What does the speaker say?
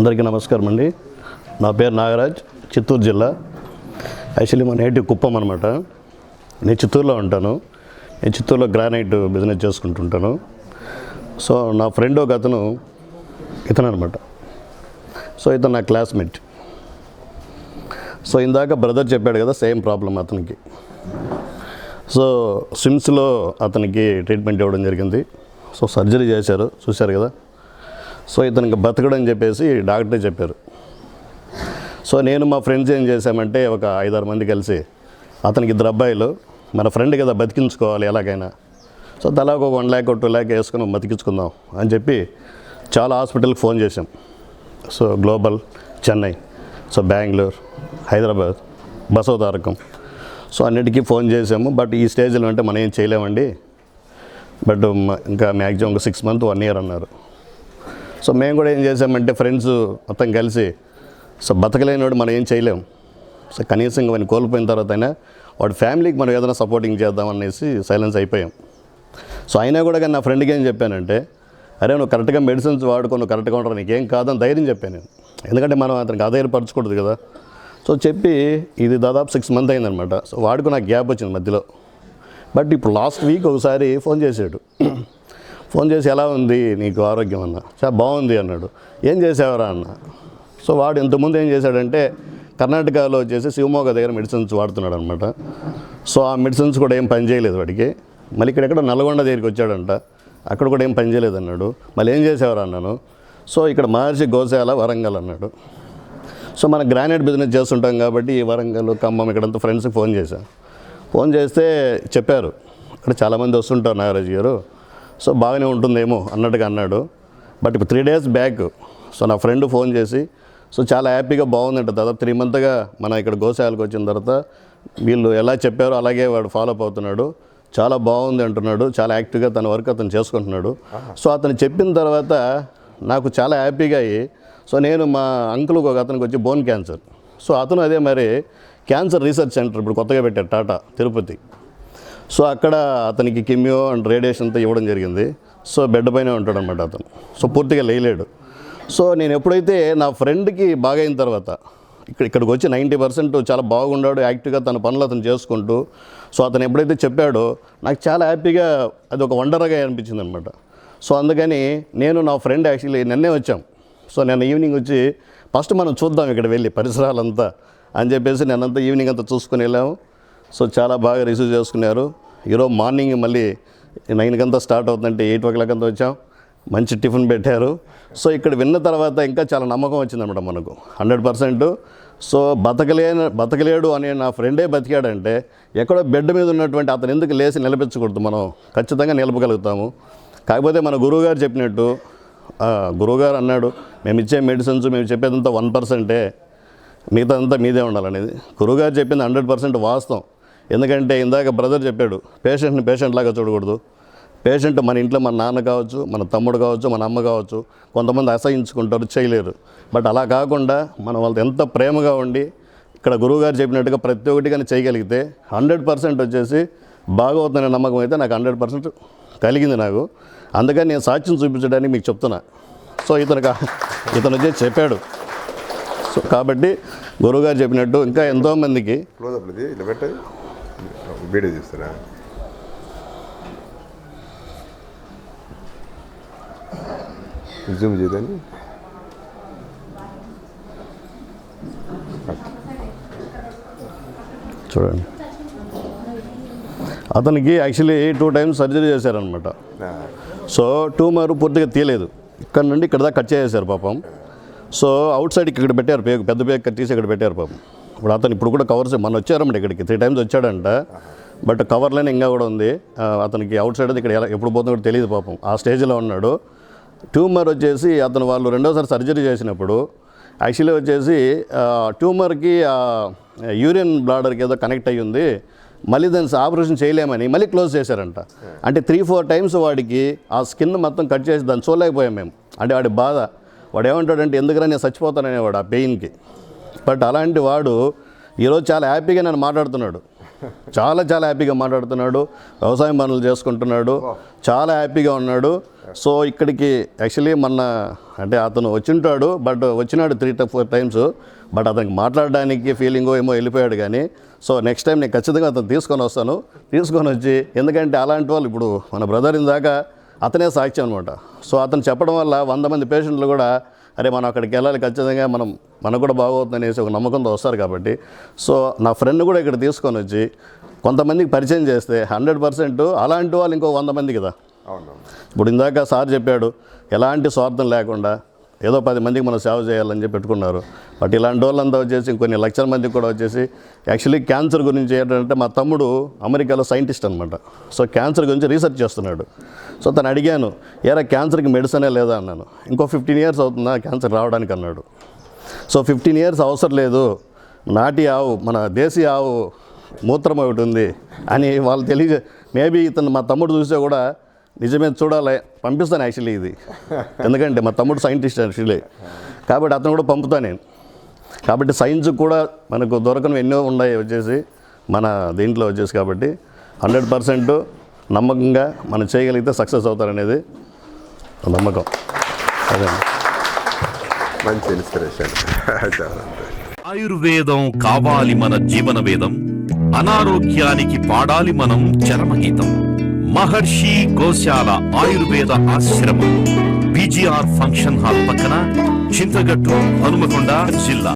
అందరికీ నమస్కారం అండి. నా పేరు నాగరాజ్ చిత్తూరు జిల్లా. యాక్చువల్లీ మా నేటివ్ కుప్పం అనమాట నేను చిత్తూరులో ఉంటాను. నేను చిత్తూరులో గ్రానైట్ బిజినెస్ చేసుకుంటుంటాను. సో నా ఫ్రెండ్ ఒక అతను ఇతను అనమాట సో ఇతను నా క్లాస్మేట్ సో ఇందాక బ్రదర్ చెప్పాడు కదా సేమ్ ప్రాబ్లం అతనికి. సో స్విమ్స్లో అతనికి ట్రీట్మెంట్ ఇవ్వడం జరిగింది. సో సర్జరీ చేశారు. చూశారు కదా? సో ఇతనికి బతకడని చెప్పేసి డాక్టరే చెప్పారు. సో నేను మా ఫ్రెండ్స్ ఏం చేశామంటే ఒక ఐదారు మంది కలిసి అతనికి ఇద్దరు అబ్బాయిలు మన ఫ్రెండ్ కదా బతికించుకోవాలి ఎలాగైనా. సో తలాకు ఒక వన్ ల్యాక్ టూ ల్యాక్ వేసుకుని బతికించుకుందాం అని చెప్పి చాలా హాస్పిటల్కి ఫోన్ చేశాం. So Global Chennai so Bengaluru Hyderabad Basavatarakam. So అన్నిటికీ ఫోన్ చేసాము బట్ ఈ స్టేజ్లో అంటే మనం ఏం చేయలేమండి. బట్ ఇంకా మ్యాక్సిమం ఒక సిక్స్ మంత్ వన్ ఇయర్ అన్నారు. సో మేము కూడా ఏం చేసామంటే ఫ్రెండ్స్ మొత్తం కలిసి సో బతకలేనివాడు మనం ఏం చేయలేం. సో కనీసం వాడిని కోల్పోయిన తర్వాత అయినా వాడి ఫ్యామిలీకి మనం ఏదైనా సపోర్టింగ్ చేద్దాం అనేసి సైలెన్స్ అయిపోయాం. సో అయినా కూడా కానీ నా ఫ్రెండ్కి ఏం చెప్పానంటే అరే నువ్వు కరెక్ట్గా మెడిసిన్స్ వాడుకో నువ్వు కరెక్ట్గా ఉంటావు నీకేం కాదని ధైర్యం చెప్పాను నేను. ఎందుకంటే మనం అతనికి అధైర్యపరచకూడదు కదా. సో చెప్పి ఇది దాదాపు సిక్స్ మంత్ అయిందనమాట సో వాడుకు నాకు గ్యాప్ వచ్చింది మధ్యలో. బట్ ఇప్పుడు లాస్ట్ వీక్ ఒకసారి ఫోన్ చేశాడు. ఫోన్ చేసి ఎలా ఉంది నీకు ఆరోగ్యం అన్న. చాలా బాగుంది అన్నాడు. ఏం చేసావరా అన్న? సో వాడు ఇంతకుముందు ఏం చేశాడంటే కర్ణాటకలో వచ్చేసి శివమోగ దగ్గర మెడిసిన్స్ వాడుతున్నాడు అనమాట సో ఆ మెడిసిన్స్ కూడా ఏం పని చేయలేదు వాడికి. మళ్ళీ ఇక్కడెక్కడ నల్గొండ దగ్గరికి వచ్చాడంట. అక్కడ కూడా ఏం పని చేయలేదు అన్నాడు. మళ్ళీ ఏం చేసేవారు అన్నాను? సో ఇక్కడ మహర్షి గోశాల వరంగల్ అన్నాడు. సో మన గ్రానైట్ బిజినెస్ చేస్తుంటాం కాబట్టి ఈ వరంగల్ ఖమ్మం ఇక్కడంతా ఫ్రెండ్స్కి ఫోన్ చేశాను ఫోన్ చేస్తే చెప్పారు. ఇక్కడ చాలామంది వస్తుంటారు నాగరాజు గారు. సో బాగానే ఉంటుందేమో అన్నట్టుగా అన్నాడు. బట్ ఇప్పుడు త్రీ డేస్ బ్యాక్ సో నా ఫ్రెండ్ ఫోన్ చేసి సో చాలా హ్యాపీగా బాగుందంట దాదాపు త్రీ మంత్గా మన ఇక్కడ గోశాలకు వచ్చిన తర్వాత వీళ్ళు ఎలా చెప్పారో అలాగే వాడు ఫాలో అప్ అవుతున్నాడు. చాలా బాగుంది అంటున్నాడు చాలా యాక్టివ్గా తన వర్క్ అతను చేసుకుంటున్నాడు. సో అతను చెప్పిన తర్వాత నాకు చాలా హ్యాపీగా అయ్యి సో నేను మా అంకుల్కి ఒక అతనికి వచ్చి బోన్ క్యాన్సర్ సో అతను అదే మరి క్యాన్సర్ రీసెర్చ్ సెంటర్ ఇప్పుడు కొత్తగా పెట్టారు టాటా తిరుపతి. సో అక్కడ అతనికి కిమ్యో అండ్ రేడియేషన్తో ఇవ్వడం జరిగింది. సో బెడ్ పైనే ఉంటాడు అనమాట అతను. సో పూర్తిగా లేయలేడు. సో నేను ఎప్పుడైతే నా ఫ్రెండ్కి బాగైన తర్వాత ఇక్కడ ఇక్కడికి వచ్చి నైంటీ పర్సెంట్ చాలా బాగున్నాడు యాక్టివ్గా తన పనులు అతను చేసుకుంటూ సో అతను ఎప్పుడైతే చెప్పాడో నాకు చాలా హ్యాపీగా అది ఒక వండర్గా అనిపించింది అనమాట సో అందుకని నేను నా ఫ్రెండ్ యాక్చువల్లీ నిన్నే వచ్చాం. సో నిన్న ఈవినింగ్ వచ్చి ఫస్ట్ మనం చూద్దాం ఇక్కడ వెళ్ళి పరిసరాలంతా అని చెప్పేసి నేనంతా ఈవినింగ్ అంతా చూసుకుని వెళ్ళాము. సో చాలా బాగా రిసీవ్ చేసుకున్నారు. ఈరోజు మార్నింగ్ మళ్ళీ నైన్కి అంతా స్టార్ట్ అవుతుందంటే ఎయిట్ ఓ క్లాక్ అంతా వచ్చాం. మంచి టిఫిన్ పెట్టారు. సో ఇక్కడ విన్న తర్వాత ఇంకా చాలా నమ్మకం వచ్చిందనమాట మనకు. Hundred percent. సో బతకలే బతకలేడు అనే నా ఫ్రెండే బతికాడంటే ఎక్కడో బెడ్ మీద ఉన్నటువంటి అతను ఎందుకు లేచి నిలబెచ్చకూడదు? మనం ఖచ్చితంగా నిలపగలుగుతాము. కాకపోతే మన గురువుగారు చెప్పినట్టు గురువుగారు అన్నాడు మేము ఇచ్చే మెడిసిన్స్ మేము చెప్పేదంతా వన్ పర్సెంటే. మిగతా అంతా మీదే ఉండాలనేది. గురువుగారు చెప్పింది హండ్రెడ్ పర్సెంట్ వాస్తవం. ఎందుకంటే ఇందాక బ్రదర్ చెప్పాడు పేషెంట్ని పేషెంట్ లాగా చూడకూడదు. పేషెంట్ మన ఇంట్లో మన నాన్న కావచ్చు మన తమ్ముడు కావచ్చు మన అమ్మ కావచ్చు కొంతమంది అసహించుకుంటారు చేయలేరు. బట్ అలా కాకుండా మనం వాళ్ళతో ఎంత ప్రేమగా ఉండి ఇక్కడ గురువుగారు చెప్పినట్టుగా ప్రతి ఒక్కటి కానీ చేయగలిగితే హండ్రెడ్ పర్సెంట్ వచ్చేసి బాగవుతుందనే నమ్మకం అయితే నాకు హండ్రెడ్ పర్సెంట్ కలిగింది నాకు. అందుకని నేను సాక్ష్యం చూపించడానికి మీకు చెప్తున్నా. సో ఇతను ఇతను వచ్చి చెప్పాడు. సో కాబట్టి గురువుగారు చెప్పినట్టు ఇంకా ఎంతోమందికి క్లోజ్ అప్ ఇది ఇలా పెట్టది వీడియో చూస్తారా? జూమ్ చూడండి. అతనికి యాక్చువల్లీ టూ టైమ్స్ సర్జరీ చేశారనమాట సో ట్యూమర్ పూర్తిగా తీయలేదు. ఇక్కడ నుండి ఇక్కడ దాకా కట్ చేసేసారు పాపం. సో అవుట్ సైడ్ ఇక్కడ పెట్టారు పేగు పెద్ద పేగు కట్ తీసి ఇక్కడ పెట్టారు పాపం. ఇప్పుడు అతను ఇప్పుడు కూడా కవర్స్ మన వచ్చారన్నమాట ఇక్కడికి. త్రీ టైమ్స్ వచ్చాడంట. బట్ కవర్లోనే ఇంకా కూడా ఉంది. అతనికి అవుట్ సైడ్ ఇక్కడ ఎలా ఎప్పుడు పోతుందో కూడా తెలియదు పాపం. ఆ స్టేజ్లో ఉన్నాడు. ట్యూమర్ వచ్చేసి అతను వాళ్ళు రెండోసారి సర్జరీ చేసినప్పుడు యాక్చువల్లీ వచ్చేసి ట్యూమర్కి యూరియన్ యూరిన్ బ్లాడర్కి ఏదో కనెక్ట్ అయ్యి ఉంది. మళ్ళీ దాన్ని ఆపరేషన్ చేయలేమని మళ్ళీ క్లోజ్ చేశారంట. అంటే త్రీ ఫోర్ టైమ్స్ వాడికి ఆ స్కిన్ మొత్తం కట్ చేసి దాన్ని చూడలేకపోయాం మేము. అంటే వాడి బాధ. వాడు ఏమంటాడంటే ఎందుకురా నేను చచ్చిపోతాననేవాడు ఆ పెయిన్కి. బట్ అలాంటి వాడు ఈరోజు చాలా హ్యాపీగా నన్ను మాట్లాడుతున్నాడు. చాలా చాలా హ్యాపీగా మాట్లాడుతున్నాడు. వ్యవసాయం పనులు చేసుకుంటున్నాడు. చాలా హ్యాపీగా ఉన్నాడు. సో ఇక్కడికి యాక్చువల్లీ మొన్న అంటే అతను వచ్చింటాడు బట్ వచ్చినాడు three to four times but అతనికి మాట్లాడడానికి ఫీలింగ్ ఏమో వెళ్ళిపోయాడు కానీ సో నెక్స్ట్ టైం నేను ఖచ్చితంగా అతను తీసుకొని వస్తాను. తీసుకొని వచ్చి ఎందుకంటే అలాంటి వాళ్ళు ఇప్పుడు మన బ్రదర్ ఇందాక అతనే సాక్ష్యం అనమాట సో అతను చెప్పడం వల్ల వంద మంది పేషెంట్లు కూడా అరే మనం అక్కడికి వెళ్ళాలి ఖచ్చితంగా మనం మనకు కూడా బాగోతుంది అనేసి ఒక నమ్మకంతో వస్తారు కాబట్టి. సో నా ఫ్రెండ్ కూడా ఇక్కడ తీసుకొని వచ్చి కొంతమందికి పరిచయం చేస్తే హండ్రెడ్ పర్సెంట్ అలాంటి వాళ్ళు ఇంకో వంద మంది కదా. ఇప్పుడు ఇందాక సార్ చెప్పాడు ఎలాంటి స్వార్థం లేకుండా ఏదో పది మందికి మనం సేవ చేయాలని చెప్పి పెట్టుకున్నారు. బట్ ఇలాంటి వాళ్ళంతా వచ్చేసి ఇంకొన్ని లక్షల మందికి కూడా వచ్చేసి యాక్చువల్లీ క్యాన్సర్ గురించి ఏంటంటే మా తమ్ముడు అమెరికాలో సైంటిస్ట్ అనమాట సో క్యాన్సర్ గురించి రీసెర్చ్ చేస్తున్నాడు. సో తను అడిగాను ఏరా క్యాన్సర్కి మెడిసినే లేదా? అన్నాను. ఇంకో ఫిఫ్టీన్ ఇయర్స్ అవుతుందా క్యాన్సర్ రావడానికి? అన్నాడు. సో ఫిఫ్టీన్ ఇయర్స్ అవసరం లేదు. నాటి ఆవు మన దేశీ ఆవు మూత్రం ఒకటి ఉంది అని వాళ్ళు తెలియజే మేబీ ఇతను మా తమ్ముడు చూస్తే కూడా నిజమే చూడాలి. పంపిస్తాను యాక్చువల్లీ ఇది. ఎందుకంటే మా తమ్ముడు సైంటిస్ట్ యాక్చువల్లీ. కాబట్టి అతను కూడా పంపుతా నేను కాబట్టి సైన్స్ కూడా మనకు దొరకని ఎన్నో ఉన్నాయి వచ్చేసి మన దీంట్లో వచ్చేసి కాబట్టి హండ్రెడ్ పర్సెంట్ నమ్మకంగా మనం చేయగలిగితే సక్సెస్ అవుతారనేది నమ్మకం. అదే. మంచి ఇన్స్పిరేషన్. ఆయుర్వేదం కావాలి మన జీవన వేదం. అనారోగ్యానికి పాడాలి మనం చరమగీతం. మహర్షి గోశాల ఆయుర్వేద ఆశ్రమం బీజీఆర్ ఫంక్షన్ హాల్ పక్కన చింతగట్టు హనుమకొండ జిల్లా.